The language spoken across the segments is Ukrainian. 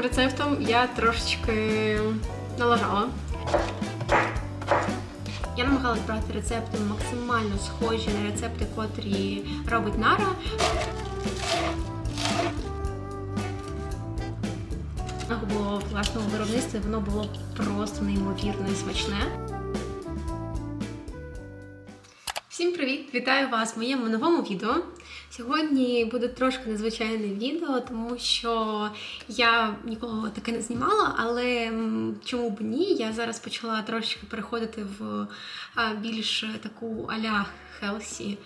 рецептом я трошечки налажала. Я намагалась брати рецепти максимально схожі на рецепти, котрі робить Нара. Було в власному виробництві, воно було просто неймовірно і смачне. Всім привіт! Вітаю вас в моєму новому відео. Сьогодні буде трошки незвичайне відео, тому що я нікого таке не знімала, але чому б ні? Я зараз почала трошечки переходити в більш таку аля Хелсі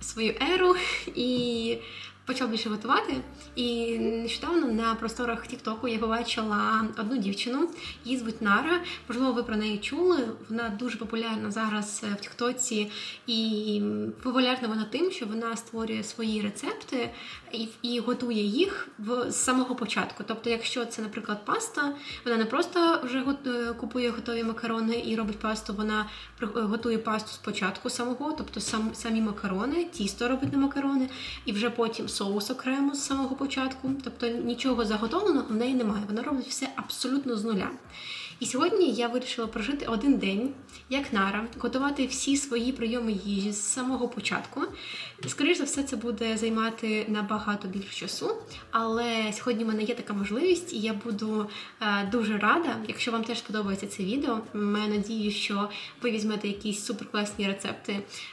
свою еру і почала більше готувати. І нещодавно на просторах Тіктоку я побачила одну дівчину, її звуть Нара. Можливо, ви про неї чули. Вона дуже популярна зараз в Тіктоці, і популярна вона тим, що вона створює свої рецепти і, і готує їх в з самого початку. Тобто, якщо це, наприклад, паста, вона не просто вже гот- е, купує готові макарони і робить пасту, вона е, готує пасту спочатку самого, тобто сам, самі макарони, тісто робить на макарони, і вже потім соус окремо з самого початку. Тобто нічого заготовленого в неї немає. Вона робить все абсолютно з нуля. І сьогодні я вирішила прожити один день, як Нара, готувати всі свої прийоми їжі з самого початку. Скоріше за все, це буде займати набагато більше часу, але сьогодні в мене є така можливість, і я буду е, дуже рада, якщо вам теж подобається це відео. Маю надію, що ви візьмете якісь суперкласні рецепти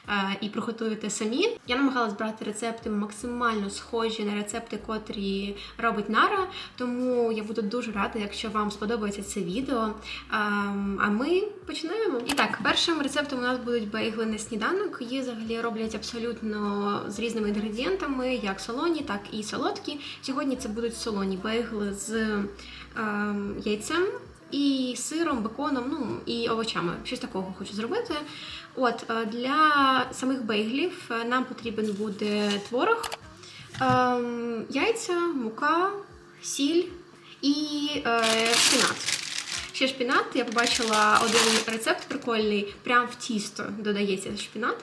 е, і приготуєте самі. Я намагалась брати рецепти максимально схожі на рецепти, котрі робить Нара. Тому я буду дуже рада, якщо вам сподобається це відео. А, ми починаємо. І так, першим рецептом у нас будуть бейгли на сніданок. Її взагалі роблять абсолютно з різними інгредієнтами, як солоні, так і солодкі. Сьогодні це будуть солоні бейгли з ем, яйцем. І сиром, беконом, ну і овочами. Щось такого хочу зробити. От е, для самих бейглів е, нам потрібен буде творог, яйця, мука, сіль і е, шпінат. Ще шпінат, я побачила один рецепт прикольний, прям в тісто додається шпінат,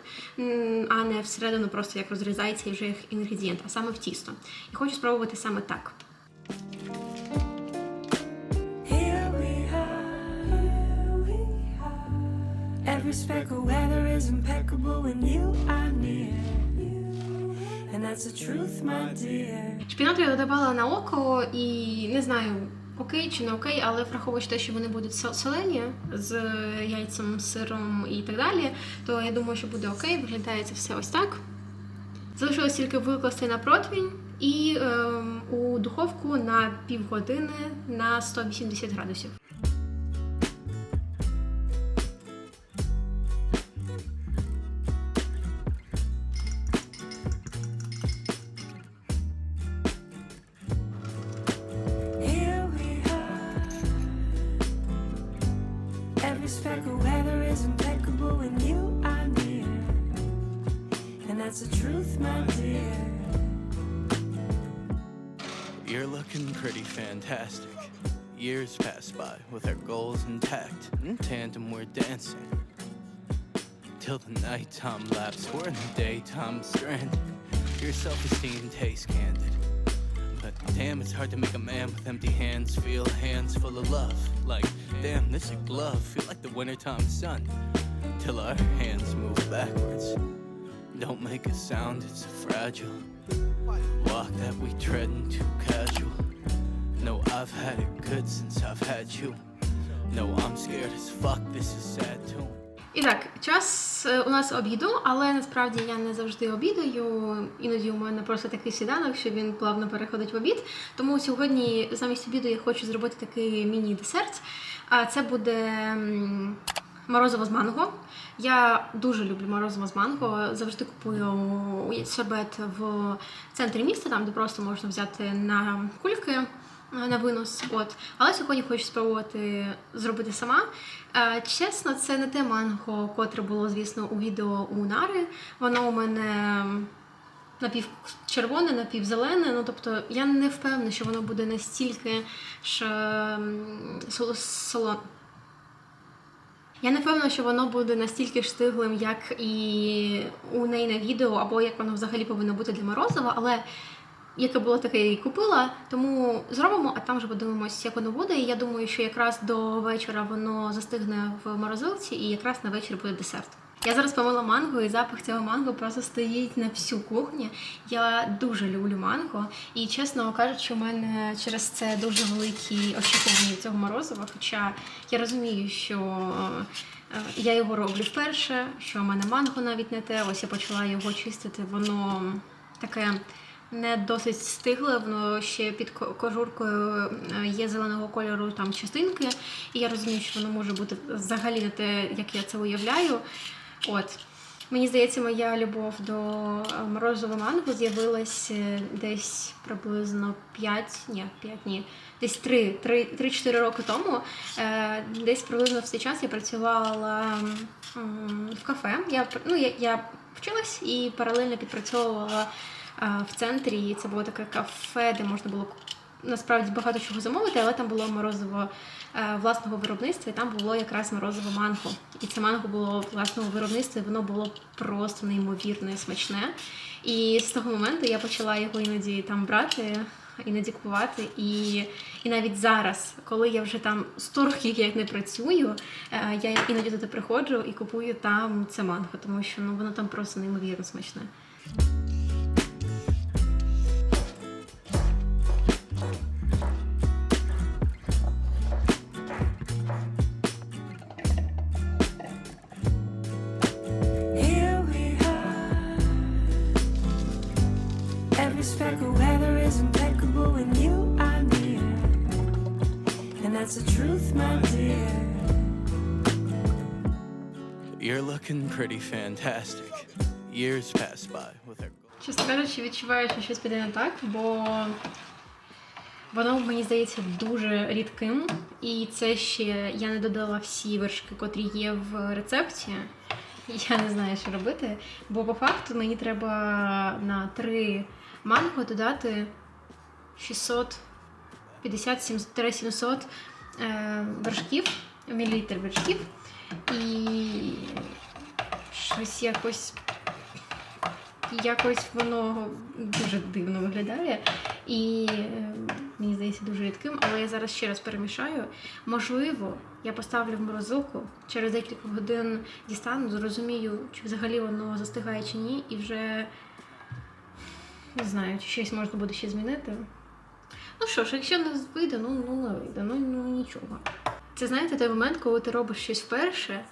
а не всередину просто як розрізається вже як інгредієнт, а саме в тісто. І хочу спробувати саме так. Every speck of weather is impeccable when you are near. And that's the truth, my dear. Шпінату я додавала на око і не знаю. Окей чи не окей, але враховуючи те, що вони будуть солені з яйцем, сиром і так далі, то я думаю, що буде окей. Виглядає це все ось так. Залишилось тільки викласти на противень і е, у духовку на півгодини на 180 градусів. You're looking pretty fantastic. Years pass by with our goals intact. In tandem, we're dancing. Till the nighttime lapse, we're in the daytime stranded. Your self esteem tastes candid. But damn, it's hard to make a man with empty hands feel hands full of love. Like, damn, this a glove. Feel like the wintertime sun. Till our hands move backwards. Don't make a sound, it's fragile. Walk that we treading too casual. No, I've had it good since I've had you. No, I'm scared as fuck, this is sad too. І так, час е, у нас обіду, але насправді я не завжди обідаю. Іноді у мене просто такий сніданок, що він плавно переходить в обід. Тому сьогодні замість обіду я хочу зробити такий міні-десерт. А це буде морозиво з манго. Я дуже люблю морозиво з манго. Завжди купую сорбет в центрі міста, там де просто можна взяти на кульки е, на винос. От. Але сьогодні хочу спробувати зробити сама. Е, Чесно, це не те манго, котре було, звісно, у відео у Нари. Воно у мене напівчервоне, напівзелене. Ну, тобто, я не впевнена, що воно буде настільки ж соло- Я не впевнена, що воно буде настільки ж стиглим, як і у неї на відео, або як воно взагалі повинно бути для морозива, але яке було, таке я і купила. Тому зробимо, а там вже подивимось, як воно буде. І я думаю, що якраз до вечора воно застигне в морозилці, і якраз на вечір буде десерт. Я зараз помила манго, і запах цього манго просто стоїть на всю кухню. Я дуже люблю манго, і чесно кажучи, у мене через це дуже великі очікування цього морозива. Хоча я розумію, що е, я його роблю вперше, що в мене манго навіть не те. Ось я почала його чистити, воно таке не досить стигле, воно ще під кожуркою е, є зеленого кольору там частинки, і я розумію, що воно може бути взагалі не те, як я це уявляю. От. Мені здається, моя любов до е, морозового манго з'явилась е, десь приблизно 5, ні, 5, ні, десь 3, 3-4 роки тому. Е, Десь приблизно в цей час я працювала в кафе. Я, ну, я, я вчилась і паралельно підпрацьовувала е, в центрі. Це було таке кафе, де можна було насправді багато чого замовити, але там було морозиво е, власного виробництва, і там було якраз морозиво манго. І це манго було власного виробництва, і воно було просто неймовірно і смачне. І з того моменту я почала його іноді там брати. Іноді купувати, і, і навіть зараз, коли я вже там 100 років як не працюю, е, я іноді туди приходжу і купую там це манго, тому що ну воно там просто неймовірно смачне. Truth, my dear. You're looking pretty fantastic. Years pass by with our. Чесно кажучи, відчуваю, що щось піде не так, бо воно мені здається дуже рідким. І це ще я не додала всі вершки, котрі є в рецепті. Я не знаю, що робити. Бо по факту мені треба на 3 манго додати 650-700 е, вершків, мілілітр вершків. І щось якось якось воно дуже дивно виглядає. І е, мені здається дуже рідким, але я зараз ще раз перемішаю. Можливо, я поставлю в морозилку, через декілька годин дістану, зрозумію, чи взагалі воно застигає чи ні, і вже не знаю, чи щось можна буде ще змінити. Ну що ж, якщо не вийде, ну, ну не вийде, ну, ну нічого. Це знаєте той момент, коли ти робиш щось вперше,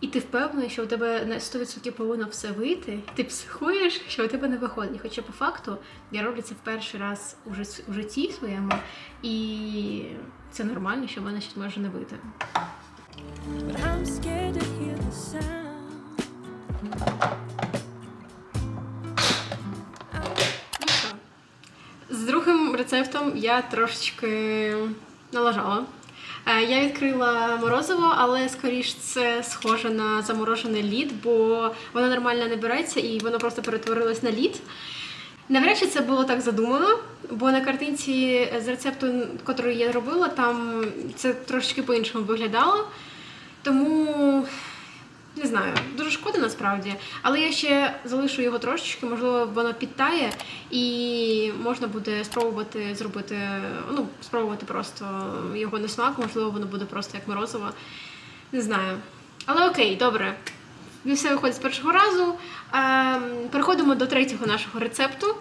і ти впевнений, що у тебе на 100% повинно все вийти, ти психуєш, що у тебе не виходить. Хоча по факту я роблю це в перший раз у жит- у житті своєму, і це нормально, що в мене щось може не вийти. I'm scared to hear the sound. Рецептом я трошечки налажала. Е, Я відкрила морозиво, але скоріш це схоже на заморожений лід, бо воно нормально не береться і воно просто перетворилось на лід. Навряд чи це було так задумано, бо на картинці з рецепту, котру я робила, там це трошечки по-іншому виглядало. Тому не знаю, дуже шкода насправді, але я ще залишу його трошечки, можливо, воно підтає, і можна буде спробувати зробити, ну, спробувати просто його на смак, можливо, воно буде просто як морозиво. Не знаю. Але окей, добре. Не все виходить з першого разу. Ем, переходимо до третього нашого рецепту.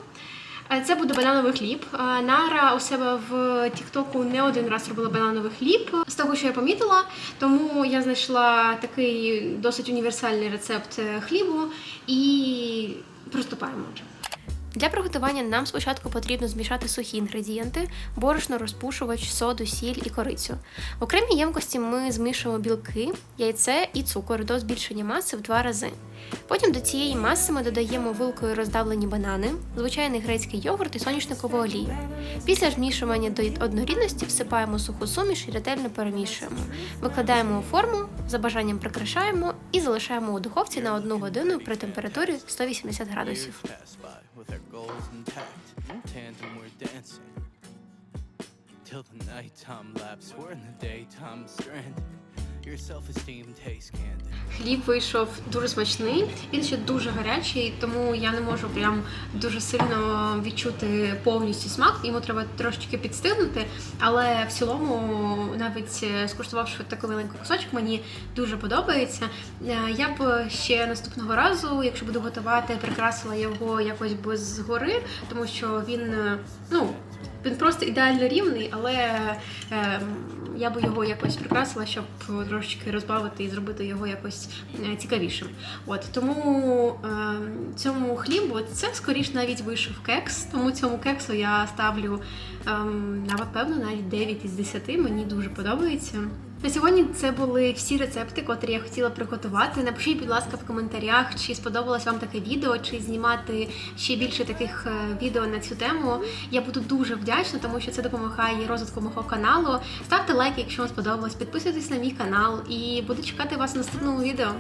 Е, Це буде банановий хліб. Е, Нара у себе в Тіктоку не один раз робила банановий хліб з того, що я помітила. Тому я знайшла такий досить універсальний рецепт е, хлібу і приступаємо. Для приготування нам спочатку потрібно змішати сухі інгредієнти, борошно, розпушувач, соду, сіль і корицю. В окремій ємкості ми змішуємо білки, яйце і цукор до збільшення маси в два рази. Потім до цієї маси ми додаємо вилкою роздавлені банани, звичайний грецький йогурт і соняшникову олію. Після змішування до однорідності всипаємо суху суміш і ретельно перемішуємо. Викладаємо у форму, за бажанням прикрашаємо і залишаємо у духовці на 1 годину при температурі 180 градусів. Till the nighttime lapse, we're in the daytime stranded. Хліб вийшов дуже смачний, він ще дуже гарячий, тому я не можу прям дуже сильно відчути повністю смак. Йому треба трошечки підстигнути. Але в цілому, навіть скуштувавши такий маленький кусочок, мені дуже подобається. Е, Я б ще наступного разу, якщо буду готувати, прикрасила його якось би згори, тому що він е, ну. Він просто ідеально рівний, але е, я би його якось прикрасила, щоб трошечки розбавити і зробити його якось е, цікавішим. От тому е, цьому хлібу це скоріш навіть вийшов кекс. Тому цьому кексу я ставлю е, напевно навіть 9 із 10. Мені дуже подобається. На сьогодні це були всі рецепти, котрі я хотіла приготувати. Напишіть, будь ласка, в коментарях, чи сподобалось вам таке відео, чи знімати ще більше таких е, відео на цю тему. Я буду дуже вдячна, тому що це допомагає розвитку мого каналу. Ставте лайк, якщо вам сподобалось, підписуйтесь на мій канал і буду чекати вас в наступному відео.